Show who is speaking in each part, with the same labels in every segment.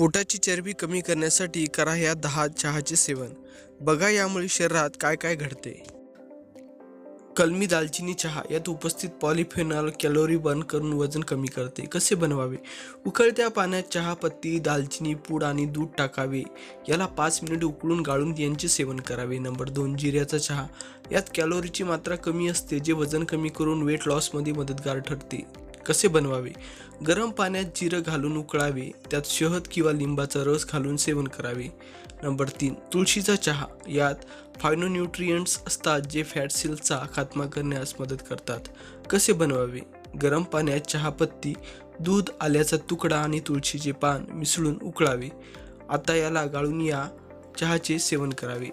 Speaker 1: पोटाची चरबी कमी करण्यासाठी करा या दहा चहाचे सेवन. बघा यामुळे शरीरात काय काय घडते. कलमी दालचिनी चहा यात उपस्थित पॉलिफेनॉल कॅलोरी बर्न करून वजन कमी करते. कसे बनवावे? उकळत्या पाण्यात चहा पत्ती दालचिनी पूड आणि दूध टाकावे. याला पाच मिनिट उकळून गाळून यांचे सेवन करावे. नंबर दोन जिऱ्याचा चहा. यात कॅलोरीची मात्रा कमी असते जे वजन कमी करून वेट लॉसमध्ये मदतगार ठरते. कसे बनवावे? गरम पाण्यात जिरं घालून उकळावे त्यात शहद किंवा लिंबाचा रस घालून सेवन करावे. नंबर तीन तुळशीचा चहा. यात फायनोन्यूट्रियंट्स असतात जे फॅट सेल्सचा खात्मा करण्यास मदत करतात. कसे बनवावे? गरम पाण्यात चहापत्ती दूध आल्याचा तुकडा आणि तुळशीचे पान मिसळून उकळावे. आता याला गाळून या चहाचे सेवन करावे.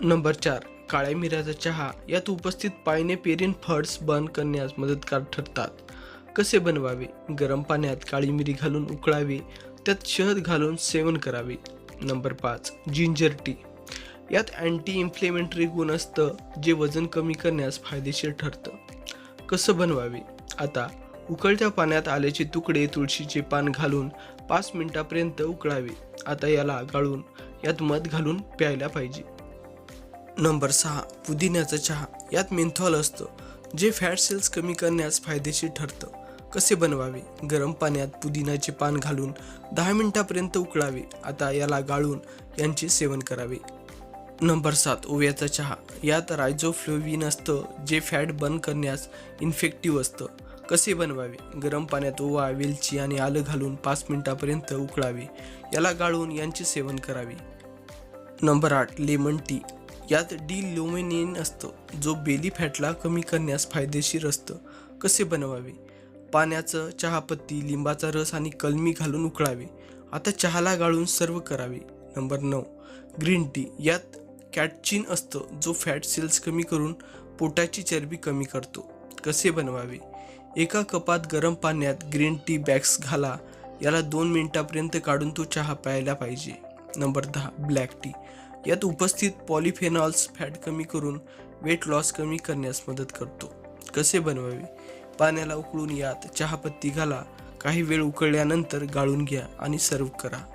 Speaker 1: नंबर चार काळ्या मिऱ्याचा चहा. यात उपस्थित पायनेपेरियन फड्स बर्न करण्यास मदतगार ठरतात. कसे बनवावे? गरम पाण्यात काळी मिरी घालून उकळावी. त्यात शहद घालून सेवन करावे. नंबर पाच जिंजर टी. यात अँटी इन्फ्लेमेंटरी गुण असतं जे वजन कमी करण्यास फायदेशीर ठरतं. कसं बनवावे? आता उकळत्या पाण्यात आल्याचे तुकडे तुळशीचे पान घालून पाच मिनिटापर्यंत उकळावे. आता याला गाळून यात मध घालून प्यायला पाहिजे. नंबर सहा पुदिन्याचा चहा. यात मेंथॉल असतं जे फॅट सेल्स कमी करण्यास फायदेशीर ठरतं. कसे बनवावे? गरम पाण्यात पुदिनाचे पान घालून दहा मिनिटापर्यंत उकळावे. आता याला गाळून यांचे सेवन करावे. नंबर सात ओव्याचा चहा. यात रायझोफ्लोविन असतं जे फॅट बर्न करण्यास इन्फेक्टिव्ह असतं. कसे बनवावे? गरम पाण्यात ओवा वेलची आणि आलं घालून पाच मिनिटापर्यंत उकळावे. याला गाळून यांचे सेवन करावे. नंबर आठ लेमन टी. यात डी लोमेनिन असतं जो बेली फॅटला कमी करण्यास फायदेशीर असतं. कसे बनवावे? पाण्याचं चहापत्ती लिंबाचा रस आणि कलमी घालून उकळावे. आता चहाला गाळून सर्व करावे. नंबर नऊ. Green tea. यात कॅटचिन असतं जो फॅट सेल्स कमी करून पोटाची चरबी कमी करतो. कसे बनवावे? एका कपात गरम पाण्यात ग्रीन टी बॅग्स घाला. याला दोन मिनिटापर्यंत काढून तो चहा प्यायला पाहिजे. नंबर दहा. Black tea. यात उपस्थित पॉलिफेनॉल्स फॅट कमी करून वेट लॉस कमी करण्यास मदत करतो. कसे बनवावे? पाण्याला उकळून यात चहापत्ती घाला. काही वेळ उकळल्यानंतर गाळून घ्या आणि सर्व करा.